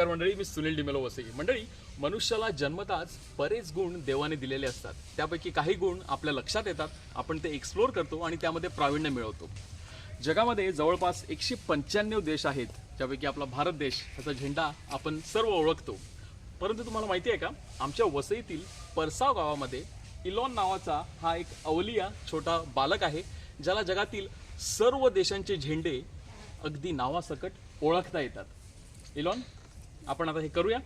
नमस्कार मंडळी मी सुनील डिमेलो वसई. मंडळी मनुष्याला जन्मताच बरेच गुण देवाने दिलेले असतात. त्यापैकी काही गुण आपल्या लक्षात येतात आपण ते एक्सप्लोर करतो आणि त्यामध्ये प्रावीण्य मिळवतो. जगामध्ये जवळपास एकशे पंच्याण्णव देश आहेत ज्यापैकी आपला भारत देश ह्याचा झेंडा आपण सर्व ओळखतो. परंतु तुम्हाला माहिती आहे का आमच्या वसईतील परसाव गावामध्ये इलॉन नावाचा हा एक अवलिया छोटा बालक आहे ज्याला जगातील सर्व देशांचे झेंडे अगदी नावासकट ओळखता येतात. इलॉन आपण आता हे करूया.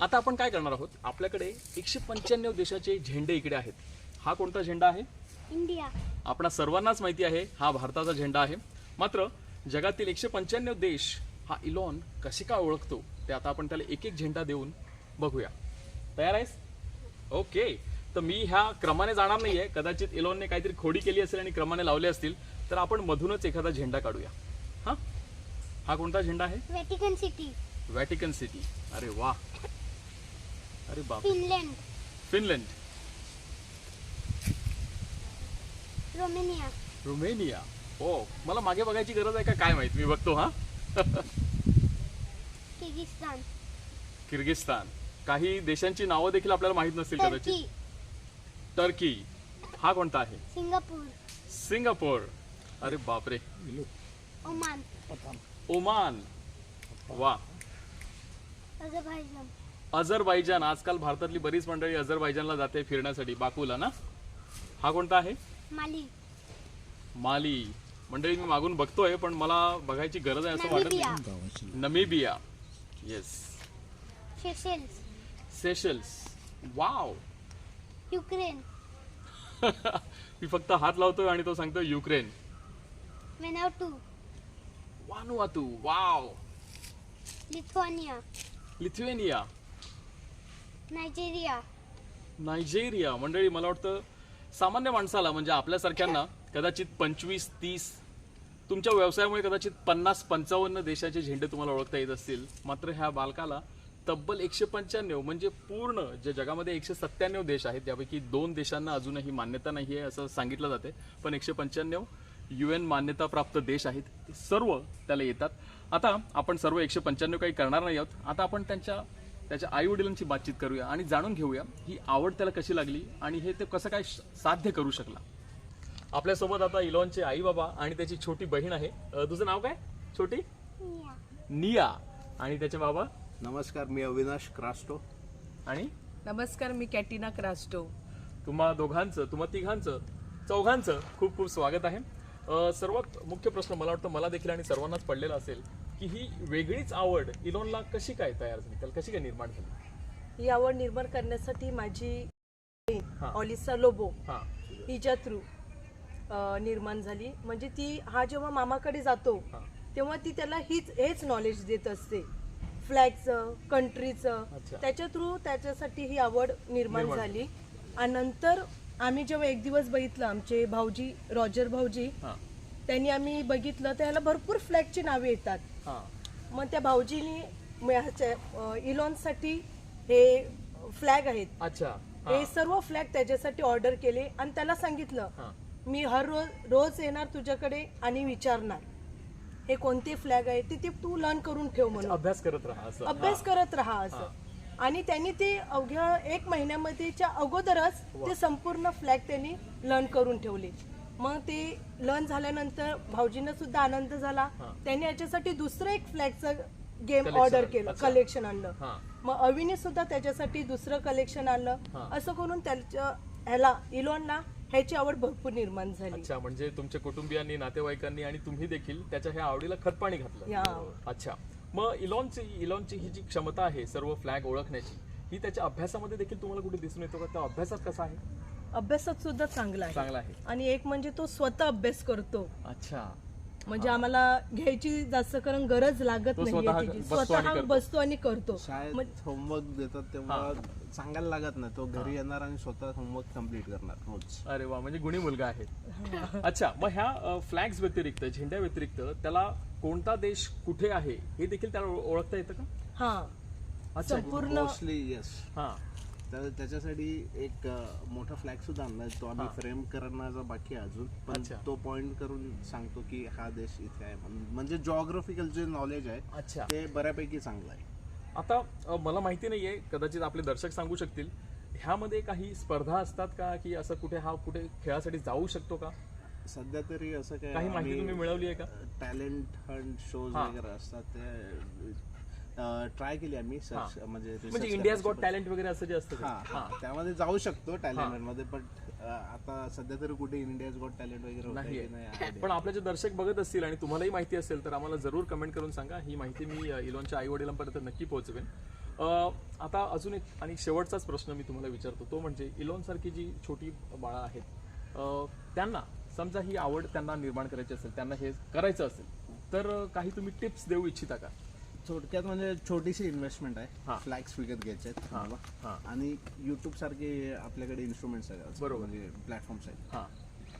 आता आपण काय करणार आहोत? आपल्याकडे एकशे पंच्याण्णव देशाचे झेंडे इकडे आहेत. हा कोणता झेंडा आहे? इंडिया. आपणा सर्वांनाच माहिती आहे हा भारताचा झेंडा आहे. मात्र जगातील एकशे पंच्याण्णव देश हा इलॉन कसे काय ओळखतो? ते आता आपण त्याला एक एक झेंडा देऊन बघूया. तयार आहेस? ओके. तर मी ह्या क्रमाने जाणार नाहीये. कदाचित इलॉनने काहीतरी खोडी केली असेल आणि क्रमाने लावले असतील तर आपण मधूनच एखादा झेंडा काढूया. हा? हा कोणता झेंडा आहे? Vatican city. व्हॅटिकन सिटी अरे वा अरे बाप फिनलँड फिनलंड रोमेनिया रुमेनिया हो मला मागे बघायची गरज आहे का? काय माहीत? मी बघतो हा. Kyrgyzstan Kyrgyzstan. काही देशांची नावं देखील आपल्याला माहीत नसतील टर्की कदाचित. टर्की हा कोणता आहे? सिंगापूर सिंगापूर अरे बापरे ओमान ओमान. वा अझरबैजान अझरबैजान आजकाल भारतातली बरीच मंडळी अझरबैजानला जाते फिरण्यासाठी बाकूला ना? हा कोणता आहे? माली. माली. मंडळी मी मागून बघतोय पण मला बघायची गरज आहे असं वाटत नामिबिया नाही. Namibia. Yes Seychelles Seychelles. Wow Ukraine. मी फक्त हात लावतोय आणि तो सांगतोय Ukraine. Vanuatu Vanuatu. Wow Lithuania. Lithuania. Nigeria. Nigeria. मंडळी मला वाटतं सामान्य माणसाला म्हणजे आपल्यासारख्यांना कदाचित पंचवीस तीस तुमच्या व्यवसायामुळे कदाचित पन्नास पंचावन्न देशाचे झेंडे तुम्हाला ओळखता येत असतील. मात्र ह्या बालकाला तब्बल एकशे पंच्याण्णव म्हणजे पूर्ण जे जगामध्ये एकशे सत्त्याण्णव देश आहेत त्यापैकी दोन देशांना अजूनही मान्यता नाही आहे असं सांगितलं जाते. पण एकशे पंच्याण्णव यू एन मान्यताप्राप्त देश आहेत. ते सर्व त्याला येतात. आता आपण सर्व एकशे पंच्याण्णव काही करणार नाही आहोत. आता आपण त्यांच्या त्याच्या आई वडिलांची बातचीत करूया आणि जाणून घेऊया ही आवड त्याला कशी लागली आणि हे ते कसं काय साध्य करू शकला. आपल्यासोबत आता इलॉनचे आई बाबा आणि त्याची छोटी बहीण आहे. अं, तुझं नाव काय? छोटी? निया. निया. आणि त्याचे बाबा? नमस्कार मी अविनाश क्रास्टो. आणि? नमस्कार मी कॅटिना क्रास्टो. तुम्हा दोघांचं तुम्हा तिघांचं चौघांचं खूप खूप स्वागत आहे. सर्वात मुख्य प्रश्न मला वाटतं मला देखील आणि सर्वांनाच पडलेला असेल की ही वेगळीच आवड इलॉनला कशी काय तयार झाली? त्याला कशी काय निर्माण झाली? ही आवड निर्माण करण्यासाठी माझी. ऑलिसा लोबो हा. हिच्या थ्रू निर्माण झाली. म्हणजे ती हा जेव्हा मामाकडे जातो. तेव्हा ती त्याला हीच हेच नॉलेज देत असते. फ्लॅगचं कंट्रीचं. त्याच्या थ्रू त्याच्यासाठी ही आवड निर्माण झाली. आणि नंतर आम्ही जेव्हा एक दिवस बघितलं आमचे भाऊजी रॉजर भाऊजी हा. त्यांनी आम्ही बघितलं तर ह्याला भरपूर फ्लॅगची नावे येतात. हा. मग त्या भाऊजीनी इलॉनसाठी हे फ्लॅग आहेत. अच्छा. हा. हे. सर्व फ्लॅग त्याच्यासाठी ऑर्डर केले आणि त्याला सांगितलं हा. मी हर रोज रोज येणार तुझ्याकडे आणि विचारणार. हे कोणते फ्लॅग आहे ते ते तू लर्न करून ठेव म्हणून. अभ्यास करत राहा असं. अभ्यास करत राहा असं. आणि त्यांनी ते अवघ्या एक महिन्यामध्येच्या अगोदरच ते संपूर्ण फ्लॅग त्यांनी लर्न करून ठेवले. मग ते लर्न झाल्यानंतर भाऊजींना सुद्धा आनंद झाला. त्यांनी याच्यासाठी दुसरं एक फ्लॅगचं गेम ऑर्डर. केलं. कलेक्शन आणलं. मग अविने सुद्धा त्याच्यासाठी दुसरं कलेक्शन आणलं. असं करून त्याच्या ह्याला इलॉनला ह्याची आवड भरपूर निर्माण झाली. अच्छा म्हणजे तुमच्या कुटुंबियांनी नातेवाईकांनी आणि तुम्ही देखील त्याच्या ह्या आवडीला खतपाणी घातलं. अच्छा. मग इलॉनची इलॉनची ही जी क्षमता आहे सर्व फ्लॅग ओळखण्याची ही त्याच्या अभ्यासामध्ये देखील तुम्हाला कुठे दिसून येतो का? त्या अभ्यासात कसा आहे? अभ्यासात सुद्धा चांगला आहे. चांगला आहे. आणि एक म्हणजे तो स्वतः अभ्यास करतो. अच्छा. म्हणजे आम्हाला घ्यायची जास्त कारण गरज लागत तो नाहीये स्वतः त्याची बसतो आणि स्वतः करतो. बसतो आणि करतो. शाळेत होमवर्क देतात तेव्हा सांगायला लागत नाही. तो घरी येणार आणि स्वतः होमवर्क कंप्लीट करणार रोज. अरे वा म्हणजे गुणी मुलगा आहे. अच्छा मग ह्या फ्लॅग्स व्यतिरिक्त झेंड्या व्यतिरिक्त त्याला कोणता देश कुठे आहे हे देखील त्याला ओळ- ओळखता येतं का? हा. अच्छा. संपूर्ण मोस्टली येस हा. तर त्याच्यासाठी एक मोठा फ्लॅग सुद्धा आणलाय तो आम्ही फ्रेम करण्याचा बाकी आहे अजून. पण अच्छा. तो पॉइंट करून सांगतो की हा देश इथे आहे म्हणून. म्हणजे जॉग्राफिकल जे नॉलेज आहे अच्छा. ते बऱ्यापैकी चांगलं आहे. आता अ, मला माहिती नाहीये कदाचित आपले दर्शक सांगू शकतील ह्यामध्ये काही स्पर्धा असतात का? की असं कुठे हा कुठे खेळासाठी जाऊ शकतो का? सध्या तरी असं काही माहिती तुम्ही मिळवली आहे का? टॅलेंट हंट शोज हा. वगैरे असतात ते ट्राय केली आम्ही सर्च म्हणजे research म्हणजे इंडियाज गॉट टॅलेंट वगैरे असं जे असतं ते. हा त्यामध्ये जाऊ शकतो टॅलेंटमध्ये पण आता सध्या तरी कुठे इंडियाज गॉट टॅलेंट वगैरे होतंय नाहीये. की नाही. पण आपले जे दर्शक बघत असतील आणि तुम्हालाही माहिती असेल तर आम्हाला जरूर कमेंट करून सांगा. ही माहिती मी अ, इलॉनच्या आई वडिलांपर्यंत नक्की पोहोचवेन. अ, आता अजून एक आणि शेवटचाच प्रश्न मी तुम्हाला विचारतो. तो म्हणजे इलॉन सारखी जी छोटी बाळा आहेत अ, त्यांना समजा ही आवड त्यांना निर्माण करायची असेल त्यांना हे करायचं असेल तर अ, काही तुम्ही टिप्स देऊ इच्छिता का? थोडक्यात म्हणजे छोटीशी इन्व्हेस्टमेंट हा. आहे फ्लॅक्स विकत घ्यायचे आहेत हा. तुम्हाला. आणि युट्यूब सारखे आपल्याकडे इन्स्ट्रुमेंट्स आहेत. बरोबर. म्हणजे प्लॅटफॉर्म्स आहेत. हां.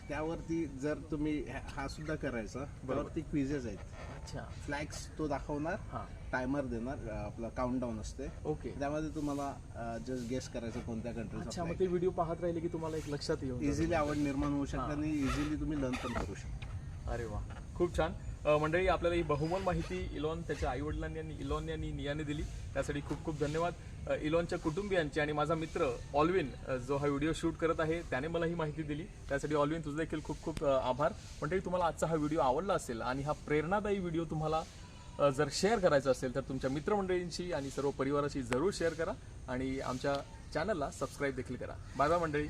त्यावरती जर तुम्ही हा- हा सुद्धा करायचा त्यावरती क्विजेस आहेत. अच्छा. फ्लॅक्स तो दाखवणार हां. टायमर देणार अं, आपलं काउंटडाऊन असते. ओके. त्यामध्ये तुम्हाला जस्ट गेस करायचं कोणत्या अच्छा मग ते व्हिडिओ पाहत राहिले की तुम्हाला एक लक्षात येऊन जातं. इझिली आवड निर्माण होऊ शकते आणि इझिली तुम्ही लर्न पण करू शकता. अरे वा. खूप छान. मंडळी आपल्याला ही बहुमोल माहिती इलॉन त्याच्या आई वडिलांनी आणि इलॉन यांनी नियाने दिली. त्यासाठी खूप खूप धन्यवाद. इलॉनच्या कुटुंबियांचे आणि माझा मित्र ऑलविन जो हा व्हिडिओ शूट करत आहे त्याने मला ही माहिती दिली. त्यासाठी ऑलविन तुझं देखील खूप खूप आभार. मंडळी तुम्हाला आजचा हा व्हिडिओ आवडला असेल आणि हा प्रेरणादायी व्हिडिओ तुम्हाला जर शेअर करायचा असेल तर तुमच्या मित्रमंडळींशी आणि सर्व परिवाराशी जरूर शेअर करा आणि आमच्या चॅनलला सबस्क्राईब देखील करा. बाय बाय मंडळी.